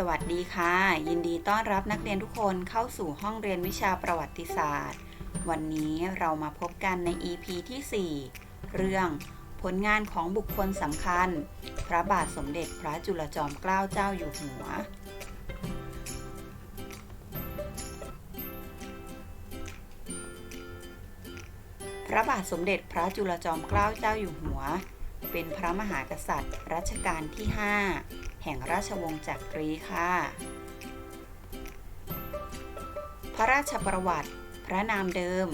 สวัสดีค่ะ ยินดีต้อนรับนักเรียนทุกคนเข้าสู่ห้องเรียนวิชาประวัติศาสตร์ วันนี้เรามาพบกันใน EP ที่ 4 เรื่องผลงานของบุคคลสำคัญ พระบาทสมเด็จพระจุลจอมเกล้าเจ้าอยู่หัว พระบาทสมเด็จพระจุลจอมเกล้าเจ้าอยู่หัว เป็นพระมหากษัตริย์รัชกาลที่ 5 แห่งราชวงศ์จักรีค่ะ พระราชประวัติ พระนามเดิม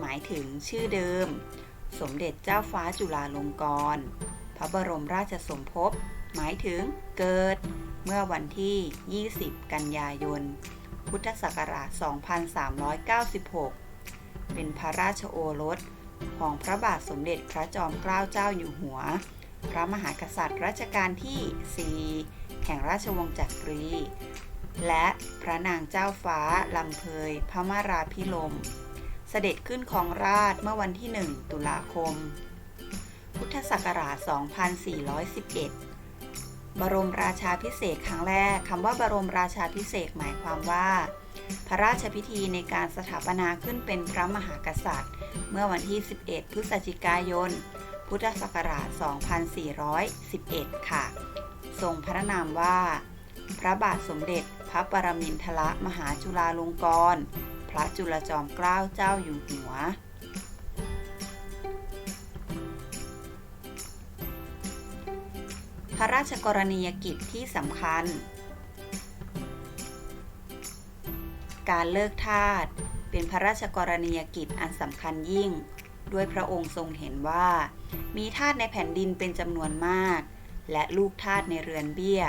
หมายถึงชื่อเดิม สมเด็จเจ้าฟ้าจุฬาลงกรณ์พระบรมราชสมภพหมายถึงเกิดเมื่อวันที่ 20 กันยายน พุทธศักราช 2396 เป็นพระราชโอรสของพระบาทสมเด็จพระจอมเกล้าเจ้าอยู่หัว พระมหากษัตริย์รัชกาลที่ 4 แห่งราชวงศ์จักรี และพระนางเจ้าฟ้าลำเพยพระมาราพิลม เสด็จขึ้นของราชเมื่อวันที่ 1 ตุลาคม พุทธศักราช 2411 บรมราชาพิเศษครั้งแรกคำว่าบรมราชาพิเศษหมายความว่า พระราชพิธีในการสถาปนาขึ้นเป็นพระมหากษัตริย์ เมื่อวันที่ 11 พฤศจิกายน พุทธศักราช 2411 ค่ะ ทรงพระนามว่า พระบาทสมเด็จพระปรมินทรมหาจุฬาลงกรณ์พระจุลจอมเกล้าเจ้าอยู่หัว พระราชกรณียกิจที่สำคัญ การเลิกทาสเป็นพระราชกรณียกิจอันสำคัญยิ่ง ด้วยพระองค์ทรงเห็นว่า มีทาสในแผ่นดินเป็นจำนวนมาก และลูกทาสในเรือนเบี้ย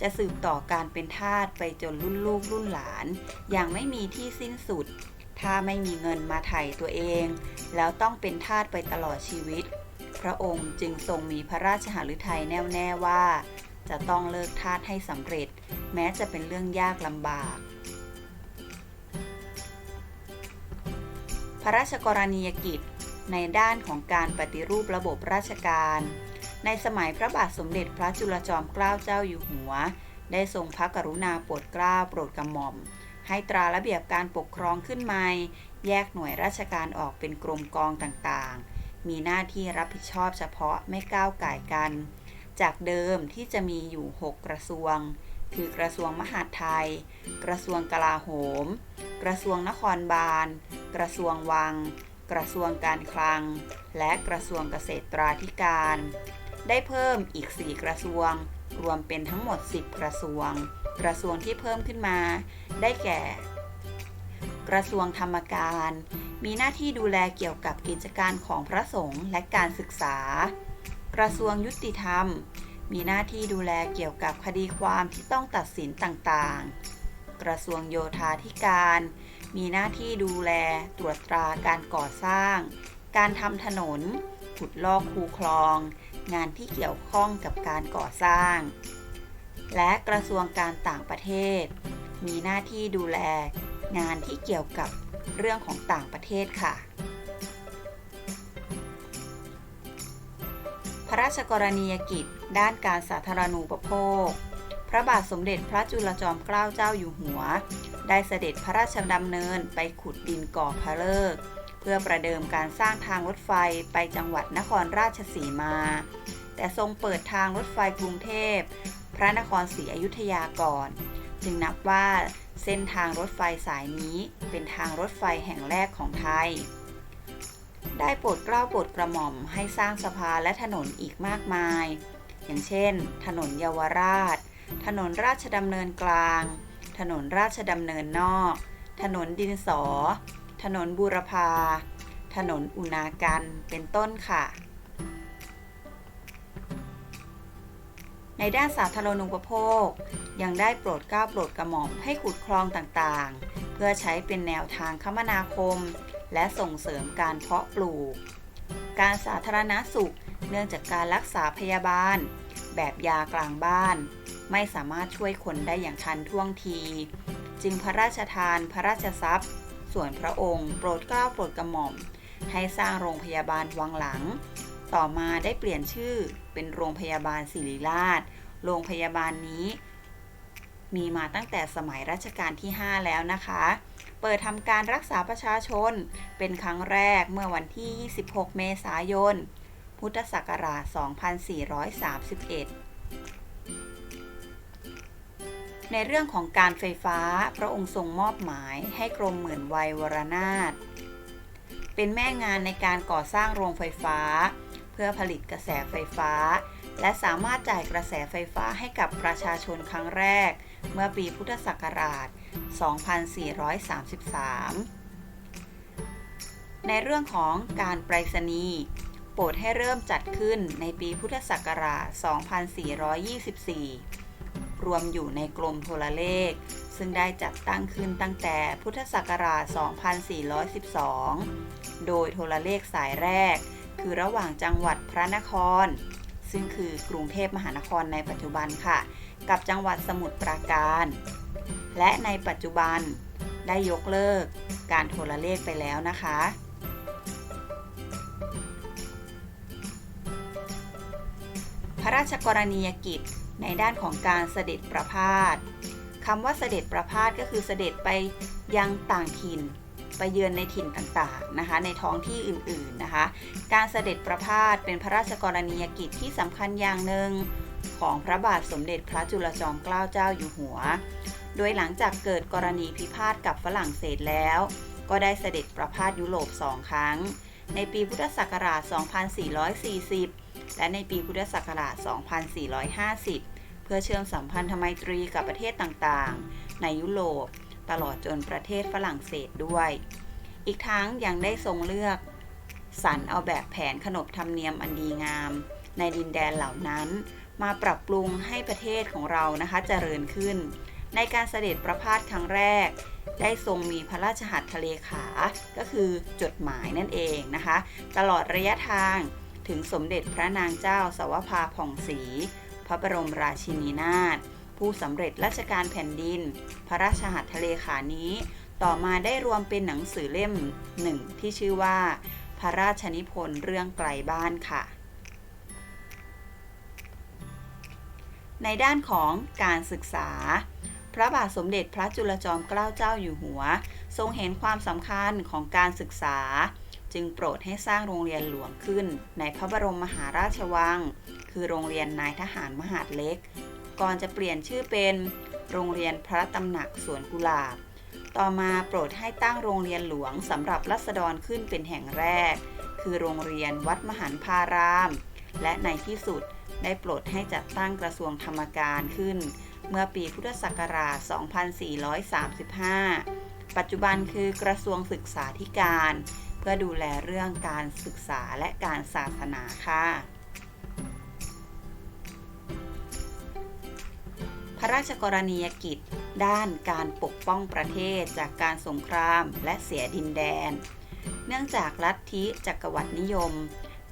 จะสืบต่อการเป็นทาสไปจนรุ่นลูกรุ่นหลาน อย่างไม่มีที่สิ้นสุด ถ้าไม่มีเงินมาไถ่ตัวเอง แล้วต้องเป็นทาสไปตลอดชีวิต พระองค์จึงทรงมีพระราชหฤทัยแน่วแน่ว่า จะต้องเลิกทาสให้สำเร็จ แม้จะเป็นเรื่องยากลำบากพระราชกรณียกิจ ในด้านของการปฏิรูประบบราชการ ในสมัยพระบาทสมเด็จพระจุลจอมเกล้าเจ้าอยู่หัว ได้ทรงพระกรุณาโปรดเกล้าโปรดกระหม่อม ให้ตราระเบียบการปกครองขึ้นใหม่แยกหน่วยราชการออกเป็นกรมกองต่างๆ มีหน้าที่รับผิดชอบเฉพาะไม่ก้าวไก่กัน จากเดิมที่จะมีอยู่ 6 กระทรวง คือกระทรวงมหาดไทย กระทรวงกลาโหม กระทรวงนครบาล กระทรวงวัง กระทรวงการคลัง และกระทรวงเกษตราธิการ ได้เพิ่มอีก 4 กระทรวง รวมเป็นทั้งหมด 10 กระทรวง กระทรวงที่เพิ่มขึ้นมา ได้แก่ กระทรวงธรรมการ มีหน้าที่ดูแลเกี่ยวกับกิจการของพระสงฆ์และการศึกษา กระทรวงยุติธรรม มีหน้าที่ดูแลเกี่ยวกับคดีความที่ต้องตัดสินต่างๆ กระทรวงโยธาธิการ มีหน้าที่ดูแลตรวจตราการก่อสร้าง การทำถนน ขุดลอกคูคลอง งานที่เกี่ยวข้องกับการก่อสร้าง และกระทรวงการต่างประเทศ มีหน้าที่ดูแลงานที่เกี่ยวกับเรื่องของต่างประเทศค่ะ พระราชกรณียกิจด้านการสาธารณูปโภค พระบาทสมเด็จพระจุลจอมเกล้าเจ้าอยู่หัว ได้เสด็จพระราชดำเนินไปขุดดินก่อพระเลิก เพื่อประเดิมการสร้างทางรถไฟไปจังหวัดนครราชสีมา แต่ทรงเปิดทางรถไฟกรุงเทพ พระนครศรีอยุธยาก่อน จึงนับว่าเส้นทางรถไฟสายนี้เป็นทางรถไฟแห่งแรกของไทย ได้โปรดเกล้าโปรดกระหม่อมให้สร้างสะพานและถนนอีกมากมาย อย่างเช่น ถนนเยาวราช ถนนราชดำเนินกลาง ถนนราชดำเนินนอก ถนนดินสอ ถนนบูรพา ถนนอุณากันเป็นต้นค่ะ ในด้านสาธารณูปโภค ยังได้โปรดเกล้าโปรดกระหม่อมให้ขุดคลองต่างๆ เพื่อใช้เป็นแนวทางคมนาคม และส่งเสริมการเพาะปลูก การสาธารณสุขเนื่องจากการรักษาพยาบาล แบบยากลางบ้าน ไม่สามารถช่วยคนได้อย่างทันท่วงที จึงพระราชทานพระราชทรัพย์ ส่วนพระองค์โปรดเกล้าโปรดกระหม่อม ให้สร้างโรงพยาบาลวังหลัง ต่อมาได้เปลี่ยนชื่อเป็นโรงพยาบาลศิริราช โรงพยาบาลนี้ มีมาตั้งแต่สมัยรัชกาลที่ 5 แล้วนะคะ เปิดทำการรักษาประชาชนเป็นครั้งแรกเมื่อวันที่ 26 เมษายน พุทธศักราช 2431 ในเรื่องของการไฟฟ้าพระองค์ทรงมอบหมายให้กรมหมื่นวัยวรนาถเป็นแม่งานในการก่อสร้างโรงไฟฟ้า เพื่อผลิตกระแสไฟฟ้า และสามารถจ่ายกระแสไฟฟ้าให้กับประชาชนครั้งแรก เมื่อปีพุทธศักราช 2433 ในเรื่องของการไปรษณีย์โปรดให้เริ่มจัดขึ้นในปีพุทธศักราช 2424 รวมอยู่ในกรมโทรเลข ซึ่งได้จัดตั้งขึ้นตั้งแต่พุทธศักราช 2412 โดยโทรเลขสายแรก คือระหว่างจังหวัดพระนคร ซึ่งคือกรุงเทพมหานครในปัจจุบันค่ะ กับจังหวัดสมุทรปราการ และในปัจจุบันได้ยกเลิกการโทรเลขไปแล้วนะคะพระราชกรณียกิจ ในด้านของการเสด็จประพาสคำว่าเสด็จประพาสก็คือเสด็จไปยังต่างถิ่น ไปเยือนในถิ่นต่างๆนะคะ ในท้องที่อื่นๆนะคะ การเสด็จประพาสเป็นพระราชกรณียกิจที่สำคัญอย่างหนึ่งของพระบาทสมเด็จพระจุลจอมเกล้าเจ้าอยู่หัว โดยหลังจากเกิดกรณีพิพาทกับฝรั่งเศสแล้ว ก็ได้เสด็จประพาสยุโรปสองครั้ง ในปีพุทธศักราช 2440 และในปีพุทธศักราช 2450 พื่อเชื่อมสัมพันธไมตรีกับประเทศต่างๆ ในยุโรป ตลอดจนประเทศฝรั่งเศสด้วย อีกทั้งยังได้ทรงเลือกสรรเอาแบบแผนขนบธรรมเนียมอันดีงาม ในดินแดนเหล่านั้น มาปรับปรุงให้ประเทศของเรานะคะเจริญขึ้น ในการเสด็จประพาสครั้งแรก ได้ทรงมีพระราชหัตถเลขา ก็คือจดหมายนั่นเองนะคะ ตลอดระยะทางถึงสมเด็จพระนางเจ้าสวภาผ่องศรี ระบรมราชินีนาถผู้สำเร็จราชการแผ่นดิน พระราชหัตถเลขานี้ ต่อมาได้รวมเป็นหนังสือเล่มหนึ่งที่ชื่อว่า พระราชนิพนธ์เรื่องไกลบ้านค่ะ ในด้านของการศึกษา พระบาทสมเด็จพระจุลจอมเกล้าเจ้าอยู่หัว ทรงเห็นความสำคัญของการศึกษา จึงโปรดให้สร้างโรงเรียนหลวงขึ้น ในพระบรมมหาราชวัง คือโรงเรียนนายทหารมหาดเล็ก ก่อนจะเปลี่ยนชื่อเป็นโรงเรียนพระตำหนักสวนกุหลาบ ต่อมาโปรดให้ตั้งโรงเรียนหลวงสำหรับรัษฎรขึ้นเป็นแห่งแรก คือโรงเรียนวัดมหันพาราม และในที่สุดได้โปรดให้จัดตั้งกระทรวงธรรมการขึ้น เมื่อปีพุทธศักราช 2435 ปัจจุบันคือกระทรวงศึกษาธิการ เพื่อดูแลเรื่องการศึกษาและการศาสนาค่ะ พระราชกรณียกิจ ด้านการปกป้องประเทศจากการสงครามและเสียดินแดน เนื่องจากลัทธิจักรวรรดินิยม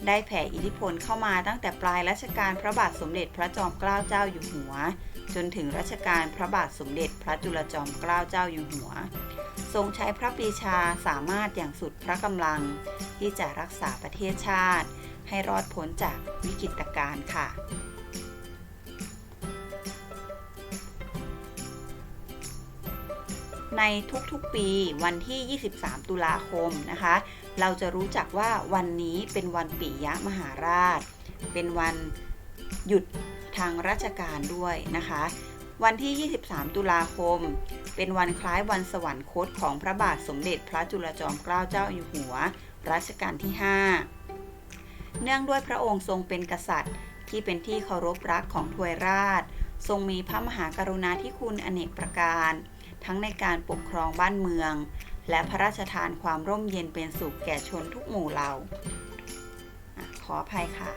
ได้แผ่อิทธิพลเข้ามาตั้งแต่ปลายรัชกาลพระบาทสมเด็จพระจอมเกล้าเจ้าอยู่หัว จนถึงรัชกาลพระบาทสมเด็จพระจุลจอมเกล้าเจ้าอยู่หัว ทรงใช้พระปรีชาสามารถอย่างสุดพระกำลัง ที่จะรักษาประเทศชาติ ให้รอดพ้นจากวิกฤตการณ์ค่ะ ในทุกๆปีวันที่ 23 ตุลาคมนะคะ เราจะรู้จักว่าวันนี้เป็นวันปิยมหาราช เป็นวันหยุดทางราชการด้วยนะคะ วันที่ 23 ตุลาคม เป็นวันคล้ายวันสวรรคตของพระบาทสมเด็จพระจุลจอมเกล้าเจ้าอยู่หัว รัชกาลที่ 5 เนื่องด้วยพระองค์ทรงเป็นกษัตริย์ ที่เป็นที่เคารพรักของทวยราช ทรงมีพระมหากรุณาธิคุณอเนกประการ ทั้งในการปกครองบ้านเมือง และพระราชทานความร่มเย็นเป็นสุขแก่ชนทุกหมู่เหล่าขออภัยค่ะ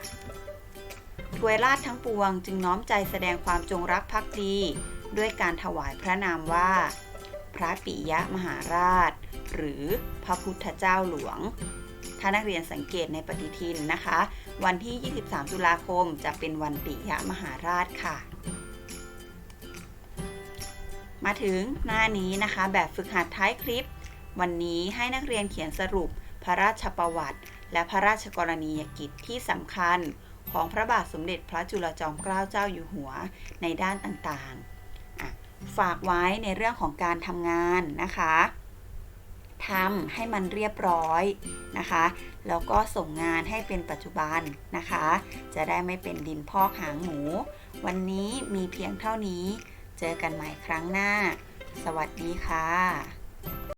ทวยราชทั้งปวงจึงน้อมใจแสดงความจงรักภักดี ด้วยการถวายพระนามว่า พระปิยมหาราช หรือพระพุทธเจ้าหลวง ถ้านักเรียนสังเกตในปฏิทินนะคะ วันที่ 23 ตุลาคมจะเป็นวันปิยมหาราชค่ะ มาถึงหน้านี้นะคะ แบบฝึกหัดท้ายคลิป วันนี้ให้นักเรียนเขียนสรุปพระราชประวัติ และพระราชกรณียกิจที่สำคัญของพระบาทสมเด็จพระจุลจอมเกล้าเจ้าอยู่หัวในด้านต่างๆ ฝากไว้ในเรื่องของการทำงานนะคะทำให้มันเรียบร้อยนะคะ แล้วก็ส่งงานให้เป็นปัจจุบันนะคะ จะได้ไม่เป็นดินพอกหางหมู วันนี้มีเพียงเท่านี้ เจอกันใหม่ครั้งหน้า สวัสดีค่ะ